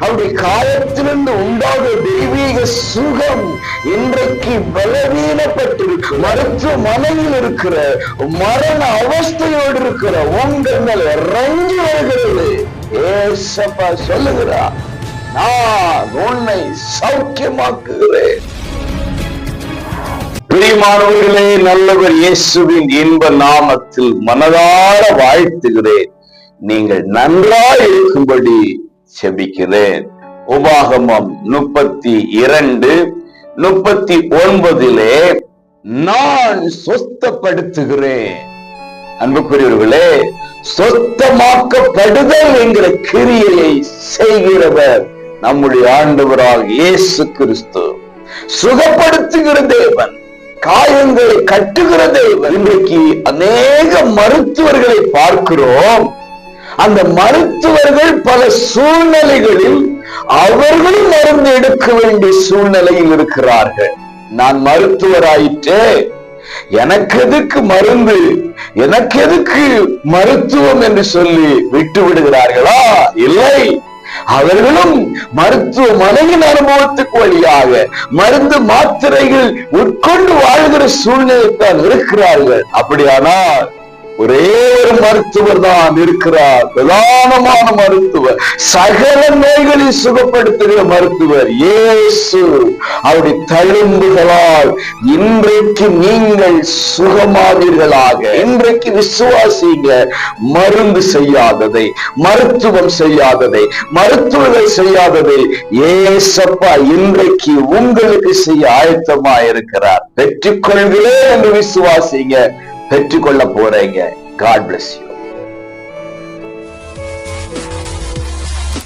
அவருடைய காயத்திலிருந்து உண்டாக தெய்வீக சுகம் இன்றைக்கு பலவீனப்பட்டிருக்கு மருத்துவமனையில் இருக்கிற மரண அவஸ்தையோடு இருக்கிற உங்கள் மேல இறங்கி வருகிறது. ஏசப்பா சொல்லுகிறா நான் உன்னை சௌக்கியமாக்குகிறேன். பிரியமானவர்களே நல்லவர் இயேசுவின் இன்ப நாமத்தில் மனதார வாழ்த்துகிறேன். நீங்கள் நன்றாய் இருக்கும்படி செபிக்கிறேன். உபாகமம் முப்பத்தி இரண்டு முப்பத்தி ஒன்பதிலே நான் சொஸ்தப்படுத்துகிறேன் அன்புக்குரியவர்களே சொத்தமாக்கப்படுதல் என்கிற கிரியையை செய்கிறவர் நம்முடைய ஆண்டவராக இயேசு கிறிஸ்து. சுகப்படுத்துகிற தேவன் காயங்களை கட்டுகிற தேவன். இன்றைக்கு அநேக மருத்துவர்களை பார்க்கிறோம். அந்த மருத்துவர்கள் பல சூழ்நிலைகளில் அவர்களும் மருந்து எடுக்க வேண்டிய சூழ்நிலையில் இருக்கிறார்கள். நான் மருத்துவராயிற்றே. எனக்கு எதுக்கு மருந்து? எனக்கு எதுக்கு மருத்துவம் என்று சொல்லி விட்டு விடுகிறார்களா? இல்லை. அவர்களும் மருத்துவமனையின் அனுபவத்துக்கு வழியாக மருந்து மாத்திரைகள் உட்கொண்டு வாழ்கிற சூழ்நிலை தான் இருக்கிறார்கள். அப்படியானால் ஒரே ஒரு மருத்துவர் தான் இருக்கிறார். பிரதானமான மருத்துவர். சகல நோய்களை சுகப்படுத்துகிற மருத்துவர் இயேசு. அவருடைய தழும்புகளால் இன்றைக்கு நீங்கள் சுகமாவீர்களாக இன்றைக்கு விசுவாசிங்க மருந்து செய்யாததை மருத்துவம் செய்யாததை மருத்துவர்கள் செய்யாததை ஏசப்பா இன்றைக்கு உங்களுக்கு செய்ய ஆயத்தமா இருக்கிறார் பெற்றுக்கொள்கிறேன் என்று விசுவாசிங்க. பெற்றுக்கொள்ள போறீங்க. God bless you